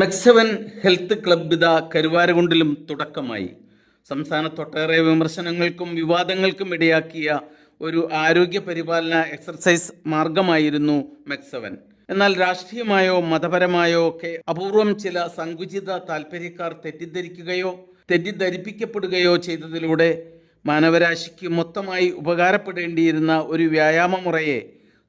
മെക്സവൻ health club ഇതാ കരുവാരകുണ്ടിലും തുടക്കമായി. സംസ്ഥാനത്തൊട്ടേറെ വിമർശനങ്ങൾക്കും വിവാദങ്ങൾക്കും ഇടയാക്കിയ ഒരു ആരോഗ്യ പരിപാലന എക്സർസൈസ് മാർഗമായിരുന്നു മെക്സവൻ. എന്നാൽ രാഷ്ട്രീയമായോ മതപരമായോ ഒക്കെ അപൂർവം ചില സങ്കുചിത താല്പര്യക്കാർ തെറ്റിദ്ധരിക്കുകയോ തെറ്റിദ്ധരിപ്പിക്കപ്പെടുകയോ ചെയ്തതിലൂടെ മാനവരാശിക്ക് മൊത്തമായി ഉപകാരപ്പെടേണ്ടിയിരുന്ന ഒരു വ്യായാമ മുറയെ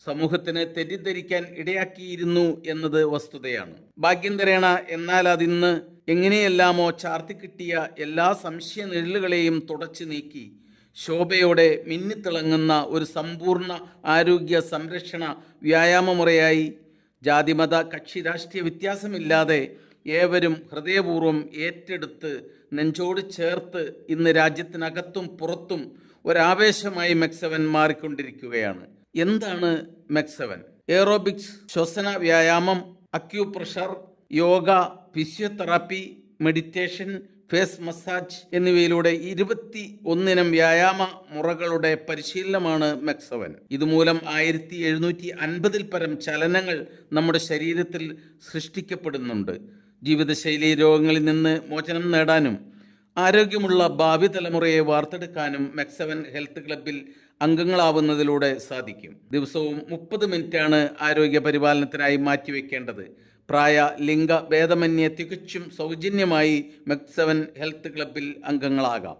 സമൂഹത്തിന് തെറ്റിദ്ധരിക്കാൻ ഇടയാക്കിയിരുന്നു എന്നത് വസ്തുതയാണ്. ഭാഗ്യന്തരേണ എന്നാൽ അതിന്ന് എങ്ങനെയെല്ലാമോ ചാർത്തിക്കിട്ടിയ എല്ലാ സംശയ നിഴലുകളെയും തുടച്ചു നീക്കി ശോഭയോടെ മിന്നിത്തിളങ്ങുന്ന ഒരു സമ്പൂർണ ആരോഗ്യ സംരക്ഷണ വ്യായാമമുറയായി ജാതിമത കക്ഷി രാഷ്ട്രീയ വ്യത്യാസമില്ലാതെ ഏവരും ഹൃദയപൂർവം ഏറ്റെടുത്ത് നെഞ്ചോട് ചേർത്ത് ഇന്ന് രാജ്യത്തിനകത്തും പുറത്തും ഒരാവേശമായി മെക്സവൻ മാറിക്കൊണ്ടിരിക്കുകയാണ്. എന്താണ് മെക്സവൻ? എയറോബിക്സ് ശ്വസന വ്യായാമം acupressure yoga physiotherapy meditation face massage എന്നിവയിലൂടെ ഇരുപത്തി ഒന്നിനം വ്യായാമ മുറകളുടെ പരിശീലനമാണ് മെക്സവൻ. ഇതുമൂലം ആയിരത്തി എഴുന്നൂറ്റി അൻപതിൽ പരം ചലനങ്ങൾ നമ്മുടെ ശരീരത്തിൽ സൃഷ്ടിക്കപ്പെടുന്നുണ്ട്. ജീവിതശൈലി രോഗങ്ങളിൽ നിന്ന് മോചനം നേടാനും ആരോഗ്യമുള്ള ഭാവി തലമുറയെ വാർത്തെടുക്കാനും മെക്സവൻ ഹെൽത്ത് ക്ലബിൽ അംഗങ്ങളാവുന്നതിലൂടെ സാധിക്കും. ദിവസവും മുപ്പത് മിനിറ്റാണ് ആരോഗ്യ പരിപാലനത്തിനായി മാറ്റിവെക്കേണ്ടത്. പ്രായ ലിംഗ ഭേദമന്യേ തികച്ചും സൗജന്യമായി മെക്സവൻ ഹെൽത്ത് ക്ലബിൽ അംഗങ്ങളാകാം.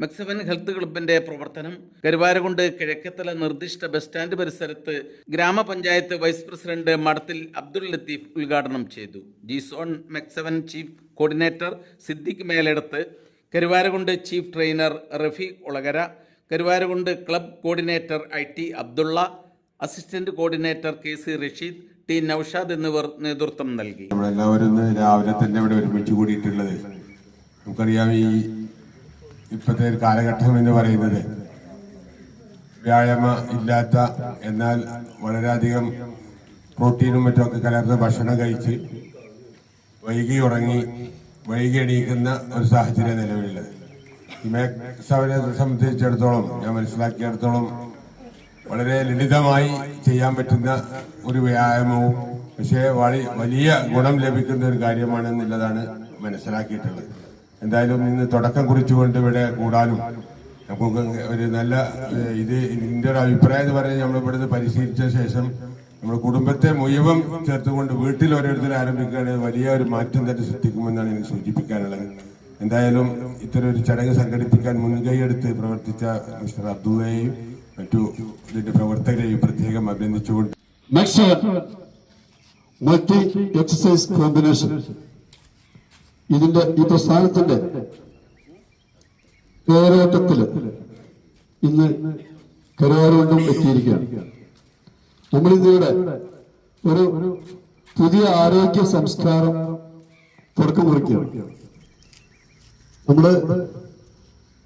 മെക്സവൻ ഹെൽത്ത് ക്ലബിന്റെ പ്രവർത്തനം കരുവാരകുണ്ട് കിഴക്കത്തല നിർദ്ദിഷ്ട ബസ് സ്റ്റാൻഡ് പരിസരത്ത് ഗ്രാമപഞ്ചായത്ത് വൈസ് പ്രസിഡന്റ് മടത്തിൽ അബ്ദുൽ ലത്തീഫ് ഉദ്ഘാടനം ചെയ്തു. G zone മെക്സവൻ chief coordinator Siddique Meleduth Karuvarakundu chief trainer Rafeeq Ulakara Karuvarakundu club coordinator I T Abdulla assistant coordinator K C Rasheed T Noushad എന്നിവർ നേതൃത്വം നൽകി. നമ്മളെല്ലാവരും രാവിലെ തന്നെ ഇവിടെ ഒരുമിച്ച് കൂടിയിട്ടുള്ളത്. നമുക്കറിയാം ഈ ഇപ്പോഴത്തെ ഒരു കാലഘട്ടം എന്ന് പറയുന്നത് വ്യായാമ ഇല്ലാത്ത എന്നാൽ വളരെയധികം പ്രോട്ടീനും മറ്റുമൊക്കെ കലർന്ന ഭക്ഷണം കഴിച്ച് വൈകി ഉറങ്ങി വൈകി എണീക്കുന്ന ഒരു സാഹചര്യം നിലവിലുള്ളത്. ഈ സംബന്ധിച്ചിടത്തോളം ഞാൻ മനസ്സിലാക്കിയിടത്തോളം വളരെ ലളിതമായി ചെയ്യാൻ പറ്റുന്ന ഒരു വ്യായാമവും പക്ഷേ വളി വലിയ ഗുണം ലഭിക്കുന്ന ഒരു കാര്യമാണെന്നുള്ളതാണ് മനസ്സിലാക്കിയിട്ടുള്ളത്. എന്തായാലും ഇന്ന് തുടക്കം കുറിച്ചുകൊണ്ട് ഇവിടെ കൂടാനും നമുക്ക് ഒരു നല്ല ഇത് ഇതിന്റെ ഒരു അഭിപ്രായം എന്ന് പറയുന്നത് നമ്മൾ ഇവിടുന്ന് പരിശീലിച്ച ശേഷം നമ്മുടെ കുടുംബത്തെ മുഴുവൻ ചേർത്തുകൊണ്ട് വീട്ടിൽ ഓരോരുത്തർ ആരംഭിക്കുകയാണെങ്കിൽ വലിയ ഒരു മാറ്റം തന്നെ സൃഷ്ടിക്കുമെന്നാണ് എനിക്ക് സൂചിപ്പിക്കാനുള്ളത്. എന്തായാലും ഇത്തരം ഒരു ചടങ്ങ് സംഘടിപ്പിക്കാൻ മുൻകൈയെടുത്ത് പ്രവർത്തിച്ച മിസ്റ്റർ അബ്ദുള്ളയെയും മറ്റു ഇതിന്റെ പ്രവർത്തകരെയും പ്രത്യേകം അഭിനന്ദിച്ചുകൊണ്ട് കോമ്പിനേഷൻ ഇതിന്റെ ഈ പ്രസ്ഥാനത്തിന്റെ പേരോട്ടത്തിൽ ഇന്ന് കരുവാരുകൊണ്ടും എത്തിയിരിക്കുകയാണ്. നമ്മളിതിലൂടെ ഒരു പുതിയ ആരോഗ്യ സംസ്കാരം തുടക്കം കുറിക്കുകയാണ് നമ്മുടെ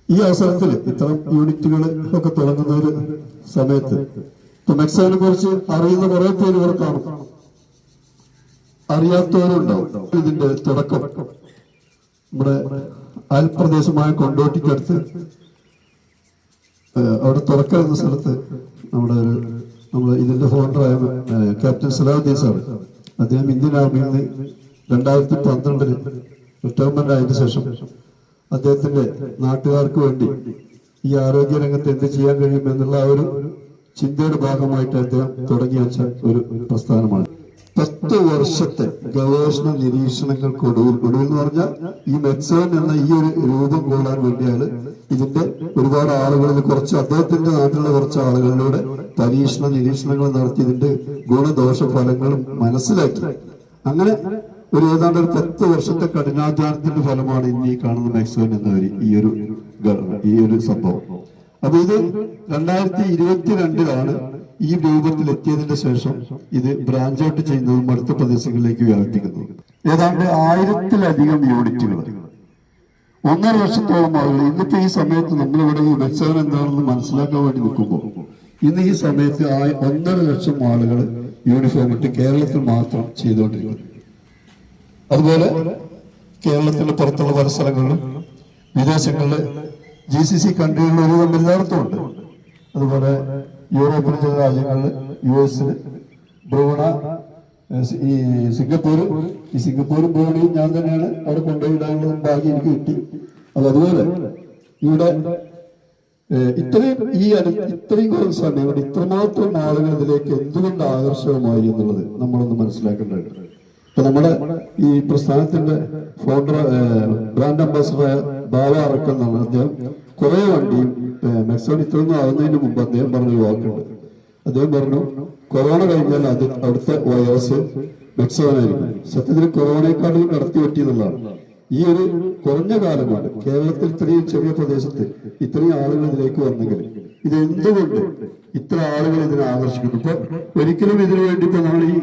ഈ അവസരത്തിൽ ഇത്തരം യൂണിറ്റുകൾ ഒക്കെ തുടങ്ങുന്ന ഒരു സമയത്ത് മെക്സോനെ കുറിച്ച് അറിയുന്ന കുറെ പേര് കാണും. അറിയാത്തവരുണ്ടാവും. ഇതിന്റെ തുടക്കം നമ്മുടെ അയൽപ്രദേശമായ കൊണ്ടോട്ടിക്കടുത്ത് അവിടെ തുറക്കുന്ന സ്ഥലത്ത് നമ്മുടെ ഒരു നമ്മുടെ ഇതിന്റെ ഫോണ്ടറായ ക്യാപ്റ്റൻ സലാഹുദ്ദീൻ സാർ അദ്ദേഹം ഇന്ത്യൻ ആർമിയിൽ നിന്ന് രണ്ടായിരത്തി പന്ത്രണ്ടിൽ റിട്ടയർമെന്റ് ആയതിനു ശേഷം അദ്ദേഹത്തിന്റെ നാട്ടുകാർക്ക് വേണ്ടി ഈ ആരോഗ്യ രംഗത്ത് എന്ത് ചെയ്യാൻ കഴിയും എന്നുള്ള ആ ഒരു ചിന്തയുടെ ഭാഗമായിട്ട് അദ്ദേഹം തുടങ്ങി വെച്ച ഒരു പ്രസ്ഥാനമാണ്. പത്ത് വർഷത്തെ ഗവേഷണ നിരീക്ഷണങ്ങൾക്കൊടുവിൽ ഒടുവിൽ എന്ന് പറഞ്ഞാൽ ഈ മെക്സോൻ എന്ന ഈ ഒരു രൂപം കൊള്ളാൻ വേണ്ടിയാണ് ഇതിന്റെ ഒരുപാട് ആളുകളിൽ കുറച്ച് അദ്ദേഹത്തിന്റെ നാട്ടിലുള്ള കുറച്ച് ആളുകളിലൂടെ പരീക്ഷണ നിരീക്ഷണങ്ങൾ നടത്തി ഇതിന്റെ ഗുണദോഷ ഫലങ്ങളും മനസ്സിലാക്കി. അങ്ങനെ ഒരു ഏതാണ്ട് ഒരു പത്ത് വർഷത്തെ കഠിനാധ്വാനത്തിന്റെ ഫലമാണ് ഇന്ന് ഈ കാണുന്ന മെക്സോൻ എന്ന ഒരു ഈ ഒരു ഈ ഒരു സംഭവം. അപ്പൊ ഇത് രണ്ടായിരത്തി ഇരുപത്തിരണ്ടിലാണ് ഈ രൂപത്തിൽ എത്തിയതിന്റെ ശേഷം ഇത് ബ്രാഞ്ച് ഔട്ട് ചെയ്യുന്നതും അടുത്ത പ്രദേശങ്ങളിലേക്ക് വ്യാപിപ്പിക്കുന്നു ഏതാണ്ട് ആയിരത്തിലധികം യൂണിറ്റുകൾ. ഒന്നര വർഷത്തോളം ആളുകൾ. ഇന്നിപ്പോ ഈ സമയത്ത് നമ്മളിവിടെ ഈ മെച്ചവൻ എന്താണെന്ന് മനസ്സിലാക്കാൻ വേണ്ടി നിൽക്കുമ്പോൾ ഇന്ന് ഈ സമയത്ത് ഒന്നര ലക്ഷം ആളുകൾ യൂണിഫോം ഇട്ട് കേരളത്തിൽ മാത്രം ചെയ്തുകൊണ്ടിരിക്കുന്നു. അതുപോലെ കേരളത്തിന് പുറത്തുള്ള പല സ്ഥലങ്ങളിലും വിദേശങ്ങളിൽ ജി സി സി കൺട്രികളിൽ ഒരു ഉണ്ട് അതുപോലെ യൂറോപ്പിലെ ചില രാജ്യങ്ങളിൽ യു എസ് ബ്രൂണ ഈ സിംഗപ്പൂർ ഈ സിംഗപ്പൂരും പോകണമെങ്കിൽ ഞാൻ തന്നെയാണ് അവിടെ കൊണ്ടുപോയിടാനുള്ള ഭാഗ്യം എനിക്ക് കിട്ടി. അത് അതുപോലെ ഇവിടെ ഇത്രയും ഈ ഇത്രയും കുറച്ച് സമയം കൊണ്ട് ഇത്രമാത്രം ആളുകൾ ഇതിലേക്ക് എന്തുകൊണ്ട് ആകർഷകമായി എന്നുള്ളത് നമ്മളൊന്ന് മനസ്സിലാക്കേണ്ടതുണ്ട്. ഇപ്പൊ നമ്മുടെ ഈ പ്രസ്ഥാനത്തിന്റെ ഫൗണ്ടർ ബ്രാൻഡ് അംബാസഡറായ ബാബ അറക്കൽ എന്നാണ് അദ്ദേഹം. കുറെ വണ്ടിയും മെക്സോൺ ഇത്രയൊന്നും ആകുന്നതിന് മുമ്പ് അദ്ദേഹം പറഞ്ഞ വാക്കുണ്ട്. അദ്ദേഹം പറഞ്ഞു കൊറോണ കഴിഞ്ഞാൽ അത് അവിടുത്തെ വൈറസ് മെക്സോണായിരിക്കും സത്യത്തിൽ കൊറോണയെക്കാളും നടത്തി പറ്റി എന്നുള്ളതാണ്. ഈ ഒരു കുറഞ്ഞ കാലമാണ് കേരളത്തിൽ ഇത്രയും ചെറിയ പ്രദേശത്ത് ഇത്രയും ആളുകൾ ഇതിലേക്ക് വന്നെങ്കിൽ. ഇത് എന്തുകൊണ്ട് ഇത്ര ആളുകൾ ഇതിനെ ആകർഷിക്കുന്നു? ഇപ്പൊ ഒരിക്കലും ഇതിനു വേണ്ടി ഇപ്പൊ നമ്മൾ ഈ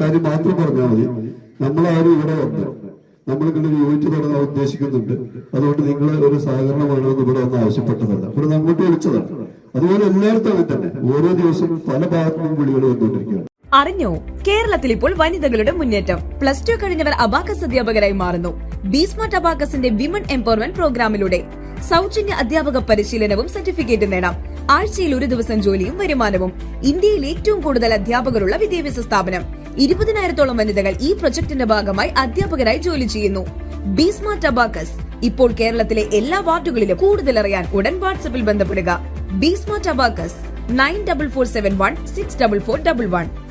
കാര്യം മാത്രം പറഞ്ഞാൽ മതി. നമ്മളാരും ഇവിടെ വന്ന് നമ്മൾ ഇങ്ങനെ ഒരു യൂണിറ്റ് തുടങ്ങാൻ ഉദ്ദേശിക്കുന്നുണ്ട്. അതുകൊണ്ട് നിങ്ങൾ ഒരു സഹകരണം വേണമെന്ന് ഇവിടെ ഒന്ന് ആവശ്യപ്പെട്ടതല്ല. ഇവിടെ അങ്ങോട്ട് വിളിച്ചതാണ്. അതുപോലെ എല്ലായിടത്തും അങ്ങനെ തന്നെ. ഓരോ ദിവസവും പല ഭാഗത്തും വിളികൾ വന്നുകൊണ്ടിരിക്കുകയാണ്. അറിഞ്ഞോ? കേരളത്തിൽ ഇപ്പോൾ വനിതകളുടെ മുന്നേറ്റം. പ്ലസ് ടു കഴിഞ്ഞവർ അബാക്കസ് അധ്യാപകരായി മാറുന്നു. ബീസ്മാർട്ട് അബാക്കസിന്റെ വിമൻ എംപവർമെന്റ് പ്രോഗ്രാമിലൂടെ സൗജന്യ അധ്യാപക പരിശീലനവും സർട്ടിഫിക്കറ്റ് നേടാം. ആഴ്ചയിൽ ഒരു ദിവസം ജോലിയും വരുമാനവും. ഇന്ത്യയിൽ ഏറ്റവും കൂടുതൽ അധ്യാപകരുള്ള വിദ്യാഭ്യാസ സ്ഥാപനം. ഇരുപതിനായിരത്തോളം വനിതകൾ ഈ പ്രൊജക്ടിന്റെ ഭാഗമായി അധ്യാപകരായി ജോലി ചെയ്യുന്നു. ബീസ്മ ടബാക്കസ് ഇപ്പോൾ കേരളത്തിലെ എല്ലാ വാർഡുകളിലും കൂടുതൽ അറിയാൻ ഉടൻ വാട്സപ്പിൽ ബന്ധപ്പെടുക. B smart abacus nine double four seven one six double four double one.